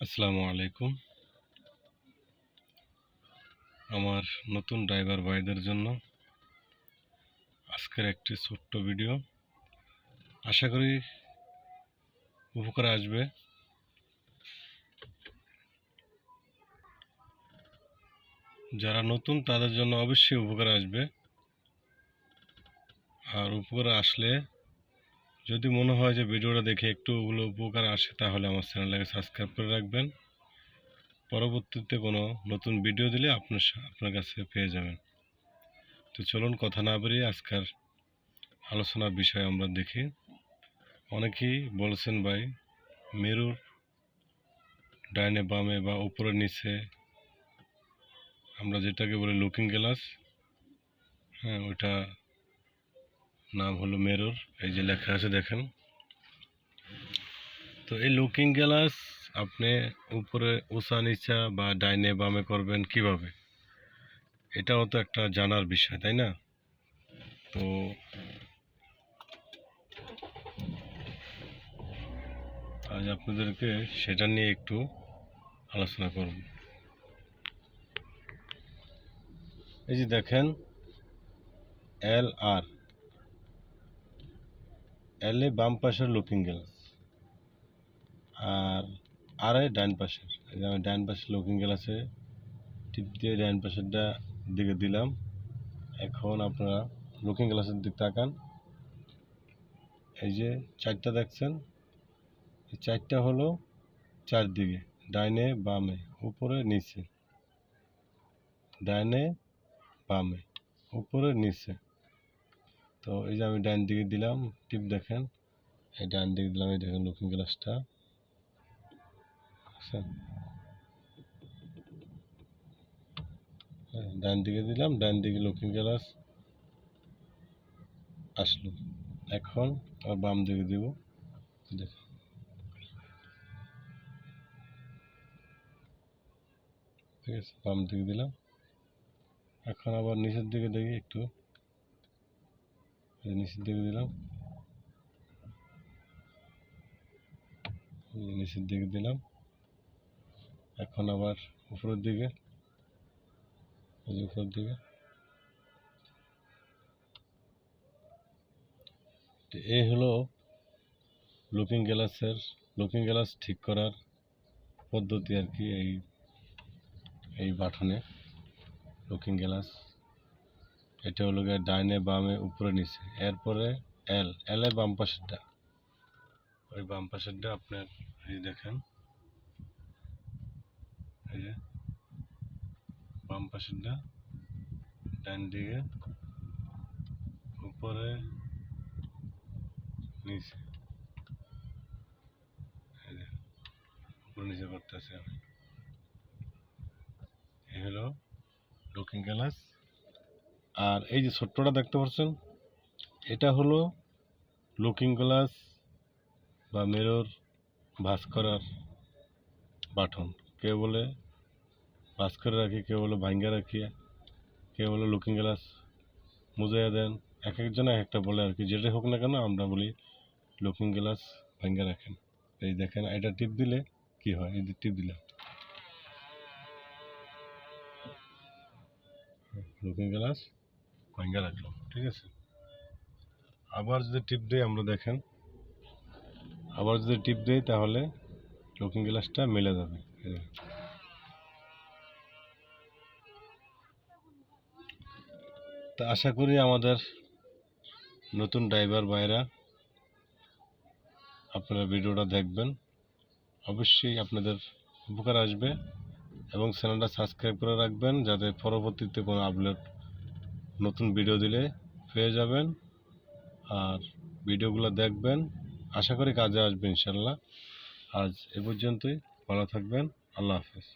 আসসালামু আলাইকুম। আমার নতুন ড্রাইভার ভাইদের জন্য আজকের একটি ছোট্ট ভিডিও। আশা করি উপকারে আসবে। যারা নতুন, তাদের জন্য অবশ্যই উপকারে আসবে। আর উপকারে আসলে যদি মনে হয় যে ভিডিওটা দেখে একটু ওগুলো উপকার আসে, তাহলে আমার চ্যানেলটাকে সাবস্ক্রাইব করে রাখবেন। পরবর্তীতে কোনো নতুন ভিডিও দিলে আপনার আপনার কাছে পেয়ে যাবেন। তো চলুন কথা না বেরিয়ে আজকের আলোচনার বিষয় আমরা দেখি। অনেকেই বলছেন ভাই, মেরুর ডাইনে বামে বা উপরে নিচে, আমরা যেটাকে বলি লুকিং গ্লাস হ্যাঁ ওইটা নাম হলো মেরুর, এই যে লেখা আছে দেখেন। তো এই লুকিং গ্লাস আপনি উপরে উঁচা, নিচা বা ডাইনে, বামে করবেন কীভাবে? এটাও তো একটা জানার বিষয়, তাই না? তো আজ আপনাদেরকে সেটা নিয়ে একটু আলোচনা করব। এই যে দেখেন এল আর এল বাম পাশের লুকিং গ্লাস আর আর ডান পাশের। আমি ডান পাশের লুকিং গ্লাসে টিপ দিয়ে ডান পাশেরটা দিকে দিলাম। এখন আপনারা লুকিং গ্লাসের দিক তাকান। এই যে চারটা দেখছেন, এই চারটা হলো চারদিকে ডাইনে বামে, উপরে নিচে। ডাইনে বামে, উপরে নিচে। তো এই যে আমি ডান দিকে দিলাম টিপ দেখেন। এই ডান দিকে দিলাম এই দেখেন লুকিং গ্লাসটা। বুঝছেন? হ্যাঁ, ডান দিকে দিলাম ডান দিকে লুকিং গ্লাস আসলো। এখন আবার বাম দিকে দিব। দেখেন। ঠিক আছে বাম দিকে দিলাম। এখন আবার নিচের দিকে দেখি একটু। নিচের দিকে দিলাম। নিচের দিকে দিলাম। এখন আবার উপরের দিকে উপরের দিকে। এই হলো লুকিং গ্লাসের লুকিং গ্লাস ঠিক করার পদ্ধতি আর কি এই এই বাটনে। লুকিং গ্লাস এটা হলো গিয়ে ডাইনে বামে উপরে নিচে। এরপরে এল এল এর বাম পাশেরটা। ওই বাম পাশেরটা আপনার, এই দেখেন। এই যে বাম পাশেরটা, ডান দিকে, উপরে নিচে। উপরে নিচে করতেছে আমি। এই হলো লুকিং গ্লাস আর এই যে ছোট্টটা দেখতে পাচ্ছেন, এটা হলো লুকিং গ্লাস বা মেরর ভাস করার বাটন। কেউ বলে ভাস করে রাখি কেউ বলে ভাঙ্গা রাখি কেউ বলে লুকিং গ্লাস মুজাইয়া দেন। এক একজন এক একটা বলে আর কি। যেটাই হোক না কেন, আমরা বলি লুকিং গ্লাস ভাঙ্গা রাখেন। এই দেখেন, এটা টিপ দিলে কি হয়? এই টিপ দিলাম। লুকিং গ্লাস ভাঙ্গা রাখলাম ঠিক আছে আবার যদি টিপ দিই আমরা দেখেন, আবার যদি টিপ দিই তাহলে লুকিং গ্লাসটা মেলে যাবে। তা আশা করি আমাদের নতুন ড্রাইভার ভাইরা আপনারা ভিডিওটা দেখবেন অবশ্যই আপনাদের উপকার আসবে এবং চ্যানেলটা সাবস্ক্রাইব করে রাখবেন যাতে পরবর্তীতে কোনো আপলোড নতুন ভিডিও দিলে পেয়ে যাবেন। আর ভিডিওগুলো দেখবেন। আশা করি কাজে আসবে ইনশাল্লাহ। আজ এ পর্যন্তই। ভালো থাকবেন। আল্লাহ হাফেজ।